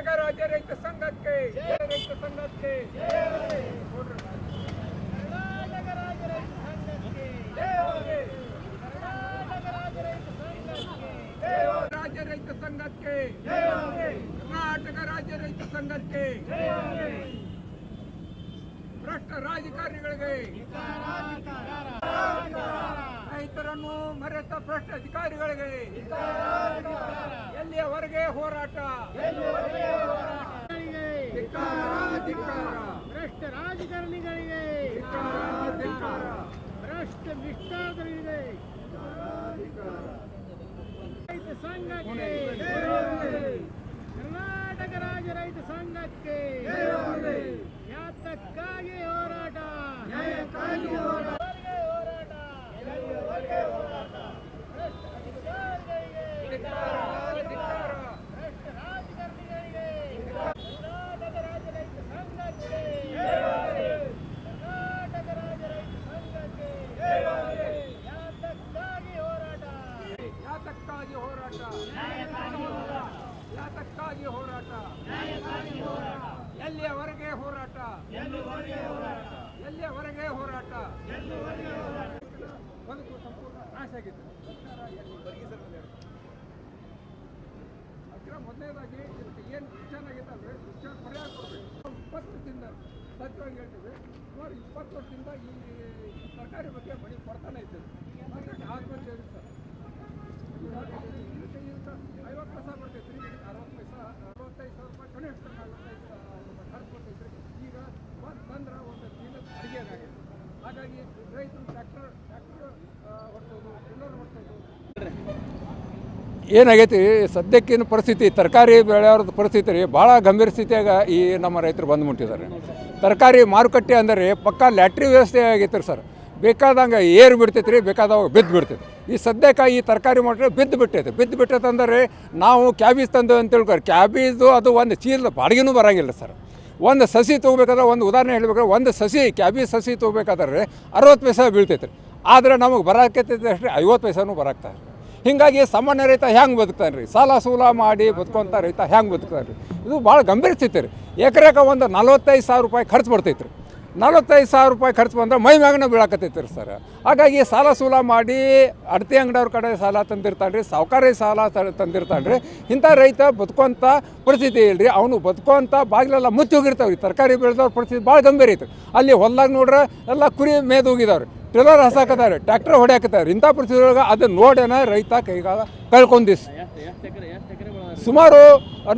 ಕರ್ನಾಟಕ ರಾಜ್ಯ ರೈತ ಸಂಘಕ್ಕೆ. ರೈತ ಸಂಘಕ್ಕೆ. ರಾಜ್ಯ ರೈತ ಸಂಘಕ್ಕೆ. ಕರ್ನಾಟಕ ರಾಜ್ಯ ರೈತ ಸಂಘಕ್ಕೆ. ಭ್ರಷ್ಟ ರಾಜಕಾರಣಿಗಳಿಗೆ. ರೈತರನ್ನು ಮರೆತ ಭ್ರಷ್ಟ ಅಧಿಕಾರಿಗಳಿಗೆ ಎಲ್ಲಿಯವರೆಗೆ ಹೋರಾಟ ಭ್ರಷ್ಟ ರಾಜಕಾರಣಿಗಳಿಗೆ. ಭ್ರಷ್ಟ ನಿಷ್ಠಾದರಿಗೆ ರೈತ ಸಂಘಕ್ಕೆ ಕರ್ನಾಟಕ ರಾಜ್ಯ ರೈತ ಸಂಘಕ್ಕೆ ಯಾತಕ್ಕಾಗಿ ಹೋರಾಟ ನ್ಯಾಯಕ್ಕಾಗಿ ಹೋರಾಟ. ಹೋರಾಟ ಭ್ರಷ್ಟ ಅಧಿಕಾರಿಗಳಿಗೆ ಧಿಕ್ಕಾರ, ಧಿಕ್ಕಾರ. ಭ್ರಷ್ಟ ರಾಜಕಾರಣಿಗಳಿಗೆ ಕರ್ನಾಟಕ ರಾಜ್ಯ ರೈತ ಸಂಘಕ್ಕೆ ಕರ್ನಾಟಕ ರಾಜ್ಯ ರೈತ ಸಂಘಕ್ಕೆ ಯಾತಕ್ಕಾಗಿ ಹೋರಾಟ ಯಾತಕ್ಕಾಗಿ ಹೋರಾಟ ಯಾತಕ್ಕಾಗಿ ಹೋರಾಟ ಎಲ್ಲಿಯವರೆಗೆ ಹೋರಾಟ ಎಲ್ಲಿಯವರೆಗೆ ಹೋರಾಟ? ಬದುಕು ಸಂಪೂರ್ಣ ನಾಶ ಆಗಿತ್ತು. ಅಕ್ರಮ ಮೊದಲನೇದಾಗಿ ಇದಕ್ಕೆ ಏನು ವಿಚಾರ ಆಗಿತ್ತು ಅಂದರೆ ವಿಚಾರ ಪರಿಹಾರ ಕೊಡಬೇಕು. ಇಪ್ಪತ್ತು ವರ್ಷದಿಂದ ಸತ್ಯವಾಗಿ ಹೇಳ್ತೀವಿ ಸುಮಾರು ಇಪ್ಪತ್ತು ವರ್ಷದಿಂದ ಈ ಸರ್ಕಾರಿ ಬಗ್ಗೆ ಮನೆ ಕೊಡ್ತಾನೆ ಇದ್ದೇವೆ ಹಾಗಾಗಿ ಆತ್ಮಹತ್ಯೆ ಸರ್ ಇದಕ್ಕೆ ಇದಕ್ಕೆ ಐವತ್ತು ಪೈಸೆ ಬರ್ತೈತೆ ರೀ ಅರವತ್ತು ಪೈಸೆ ಅರವತ್ತೈದು ಸಾವಿರ ರೂಪಾಯಿ ಕನಿಷ್ಠ ನಲವತ್ತೈದು ಸಾವಿರ ರೂಪಾಯಿ ಖರ್ಚು ಬರ್ತೈತೆ ರೀ ಈಗ ಒಂದು ಬಂದ್ರೆ ಒಂದು ದಿನದ ಅಡುಗೆಗಾಗಿದೆ ಹಾಗಾಗಿ ರೈತರು ಟ್ರ್ಯಾಕ್ಟರ್ ಟ್ರ್ಯಾಕ್ಟರ್ ಹೊಡ್ಸೋದು ಟಿಲ್ಲರ್ ಹೊಡ್ಸೋದು ಏನಾಗೈತಿ, ಸದ್ಯಕ್ಕಿನ ಪರಿಸ್ಥಿತಿ, ತರಕಾರಿ ಬೆಳೆಯೋರ್ದು ಪರಿಸ್ಥಿತಿ ರೀ, ಭಾಳ ಗಂಭೀರ ಸ್ಥಿತಿಯಾಗ ಈ ನಮ್ಮ ರೈತರು ಬಂದು ಮುಟ್ಟಿದ್ದಾರೆ ತರಕಾರಿ ಮಾರುಕಟ್ಟೆ ಅಂದರೆ ಪಕ್ಕ ಲ್ಯಾಟ್ರಿ ವ್ಯವಸ್ಥೆ ಆಗೈತೆ ರೀ ಸರ್. ಬೇಕಾದಂಗೆ ಏರು ಬಿಡ್ತೈತೆ ರೀ ಬೇಕಾದಾಗ ಬಿದ್ದು ಬಿಡ್ತೈತೆ. ಈ ಸದ್ಯಕ್ಕೆ ಈ ತರಕಾರಿ ಮಾಡಿದ್ರೆ ಬಿದ್ದು ಬಿಟ್ಟೈತೆ. ಬಿದ್ದು ಬಿಟ್ಟೈತೆ ಅಂದರೆ ನಾವು ಕ್ಯಾಬೀಸ್ ತಂದು ಅಂತ ತಿಳ್ಕೊರಿ ಕ್ಯಾಬೇಜು ಅದು ಒಂದು ಚೀಲ ಬಾಡಿಗೆನೂ ಬರೋಂಗಿಲ್ಲ ಸರ್. ಒಂದು ಸಸಿ ತೊಗೋಬೇಕಾದ್ರೆ ಒಂದು ಉದಾಹರಣೆ ಹೇಳ್ಬೇಕಾದ್ರೆ ಒಂದು ಸಸಿ ಕ್ಯಾಬೀಸ್ ಸಸಿ ತೊಗೋಬೇಕಾದ್ರೆ ಅರವತ್ತು ಪೈಸೆ ಬೀಳ್ತೈತೆ ರೀ. ಆದರೆ ನಮಗೆ ಬರಾಕತ್ತೈತೆ ಅಷ್ಟೇ, ಐವತ್ತು ಪೈಸೆನೂ ಬರಾಕ್ತಾರೆ ಹೀಗಾಗಿ ಸಾಮಾನ್ಯ ರೈತ ಹೆಂಗೆ ಬದುಕ್ತಾನೆ ರೀ ಸಾಲ ಸೂಲ ಮಾಡಿ ಬದುಕೊಂಥ ರೈತ ಹೆಂಗೆ ಬದುಕ್ತಾನೆ ರೀ ಇದು ಭಾಳ ಗಂಭೀರ ಸ್ಥಿತಿ ರೀ. ಎಕರೆಗೆ ಒಂದು ನಲ್ವತ್ತೈದು ಸಾವಿರ ರೂಪಾಯಿ ಖರ್ಚು ಬರ್ತೈತೆ ರೀ ನಲ್ವತ್ತೈದು ಸಾವಿರ ರೂಪಾಯಿ ಖರ್ಚು ಬಂದ್ರೆ ಮೈ ಮ್ಯಾಗನ ಬೀಳಾಕತ್ತೈತೆ ರೀ ಸರ್. ಹಾಗಾಗಿ ಸಾಲ ಸೂಲ ಮಾಡಿ ಅಡತಿ ಅಂಗಡಿಯವ್ರ ಕಡೆ ಸಾಲ ತಂದಿರ್ತಾನೆ ರೀ ಸಾವುಕಾರಿ ಸಾಲ ತಂದಿರ್ತಾನೆ ರೀ ಇಂಥ ರೈತ ಬದುಕುವಂಥ ಪರಿಸ್ಥಿತಿ ಇಲ್ಲ ರೀ ಅವನು ಬದುಕುವಂಥ ಬಾಗಿಲೆಲ್ಲ ಮುಚ್ಚಿ ಹೋಗಿರ್ತಾವೆ ರೀ ತರಕಾರಿ ಬೆಳೆದವ್ರ ಪರಿಸ್ಥಿತಿ ಭಾಳ ಗಂಭೀರ ಐತೆ ಅಲ್ಲಿ ಹೊಲ್ದಾಗ ನೋಡ್ರೆ ಎಲ್ಲ ಕುರಿ ಮೇದು ಹಾಕತಾರೆ ಹಸಾಕತ್ತಾರೆ ಟ್ರ್ಯಾಕ್ಟರ್ ಹೊಡ್ಯಾಕತ್ತಾರೆ ಇಂಥ ಪರಿಸ್ಥಿತಿ ಒಳಗೆ ಅದನ್ನ ನೋಡೇನ ರೈತ ಕೈಗಾಲ ಕಳ್ಕೊಂಡಿಸ್ ಸುಮಾರು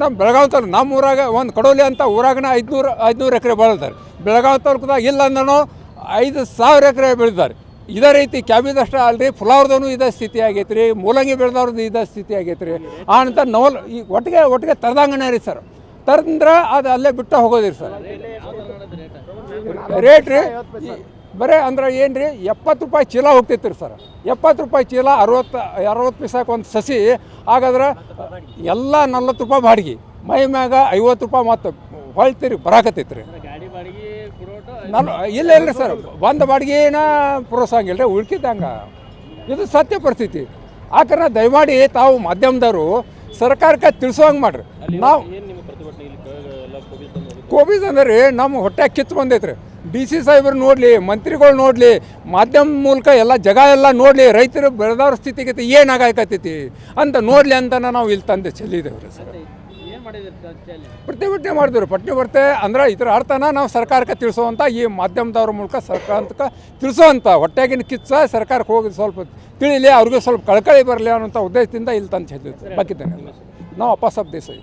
ನಮ್ಮ ಬೆಳಗಾವಿ ತಾಲೂಕು ನಮ್ಮ ಊರಾಗ ಒಂದು ಕಡೋಲಿ ಅಂತ ಊರಾಗನ ಐದುನೂರು ಐದ್ನೂರು ಎಕರೆ ಬೆಳೆದಾರೆ ಬೆಳಗಾವಿ ತಾಲೂಕದಾಗ ಇಲ್ಲ ಅಂದನು ಐದು ಸಾವಿರ ಎಕರೆ ಬೆಳೆದಾರೆ ಇದೇ ರೀತಿ ಕ್ಯಾಬೇಜ್ ಅಷ್ಟೇ ಅಲ್ರಿ ಫುಲಾವ್ರದೂ ಇದೇ ಸ್ಥಿತಿ ಆಗೈತೆ ರೀ ಮೂಲಂಗಿ ಬೆಳೆದವ್ರದ್ದು ಇದೇ ಸ್ಥಿತಿ ಆಗೈತೆ ರೀ ಆ ನಂತರ ನವಲ್ ಈ ಒಟ್ಟಿಗೆ ಒಟ್ಟಿಗೆ ತರದಂಗನೇ ರೀ ಸರ್. ತರಂದ್ರೆ ಅದು ಅಲ್ಲೇ ಬಿಟ್ಟು ಹೋಗೋದಿರಿ ಸರ್. ರೇಟ್? ರೀ ಬರೇ ಅಂದ್ರೆ ಏನು ರೀ ಎಪ್ಪತ್ತು ರೂಪಾಯಿ ಚೀಲ ಹೋಗ್ತೈತೆ ರೀ ಸರ್. ಎಪ್ಪತ್ತು ರೂಪಾಯಿ ಚೀಲ ಅರವತ್ತು ಅರವತ್ತು ಪೈಸಾಕ್ ಒಂದು ಸಸಿ ಹಾಗಾದ್ರೆ ಎಲ್ಲ ನಲ್ವತ್ತು ರೂಪಾಯಿ ಬಾಡಿಗೆ ಮೈ ಮ್ಯಾಗ ಐವತ್ತು ರೂಪಾಯಿ ಮತ್ತು ಹೊಳ್ತೀರಿ ಬರಾಕತ್ತೈತಿ ರೀ ನಾನು ಇಲ್ಲ ಇಲ್ಲ ಸರ್ ಒಂದು ಬಾಡಿಗೆನ ಪ್ರೋತ್ಸಾಹಂಗಿಲ್ಲ ರೀ ಉಳ್ಕಿದ್ದಂಗ. ಇದು ಸತ್ಯ ಪರಿಸ್ಥಿತಿ. ಆ ಕಾರಣ ದಯಮಾಡಿ ತಾವು ಮಾಧ್ಯಮದವರು ಸರ್ಕಾರಕ್ಕೆ ತಿಳಿಸೋಂಗೆ ಮಾಡ್ರಿ. ನಾವು ರೀ ಕೋವಿಡ್ ಅಂದ್ರೆ ನಮ್ಮ ಹೊಟ್ಟೆ ಕಿತ್ತು ಬಂದೈತ್ರಿ. ಡಿ ಸಿ ಸಾಹೇಬ್ರು ನೋಡಲಿ ಮಂತ್ರಿಗಳು ನೋಡಲಿ ಮಾಧ್ಯಮ ಮೂಲಕ ಎಲ್ಲ ಜಗ ಎಲ್ಲ ನೋಡಲಿ ರೈತರು ಬೆಳೆದವ್ರ ಸ್ಥಿತಿಗತಿ ಏನಾಗಕತ್ತೈತಿ ಅಂತ ನೋಡಲಿ ಅಂತ ನಾವು ಇಲ್ಲಿ ತಂದೆ ಚೆಲ್ಲಿದ್ದೇವೆ ಸರ್. ಪ್ರತಿಭಟನೆ ಮಾಡಿದ್ರು ಪಟ್ನೆ ಬರ್ತೆ ಅಂದ್ರೆ ಇದರ ಅರ್ಥನ ನಾವು ಸರ್ಕಾರಕ್ಕೆ ತಿಳಿಸುವಂಥ ಈ ಮಾಧ್ಯಮದವ್ರ ಮೂಲಕ ಸರ್ಕಾರಕ್ಕೆ ತಿಳಿಸುವಂಥ ಹೊಟ್ಟೆಗಿನ ಕಿಚ್ಚ ಸರ್ಕಾರಕ್ಕೆ ಹೋಗಿ ಸ್ವಲ್ಪ ತಿಳಿಲಿ ಅವ್ರಿಗೂ ಸ್ವಲ್ಪ ಕಳಕಳಿ ಬರಲಿ ಅನ್ನೋಂಥ ಉದ್ದೇಶದಿಂದ ಇಲ್ಲಿ ತಂದು ಚೆಲ್ಲಿದ್ದೆ ಬಾಕಿದ್ದೇನೆ ನಾವು ಅಪ್ಪ ಸಾಬ್ ದೇಸಾಯಿ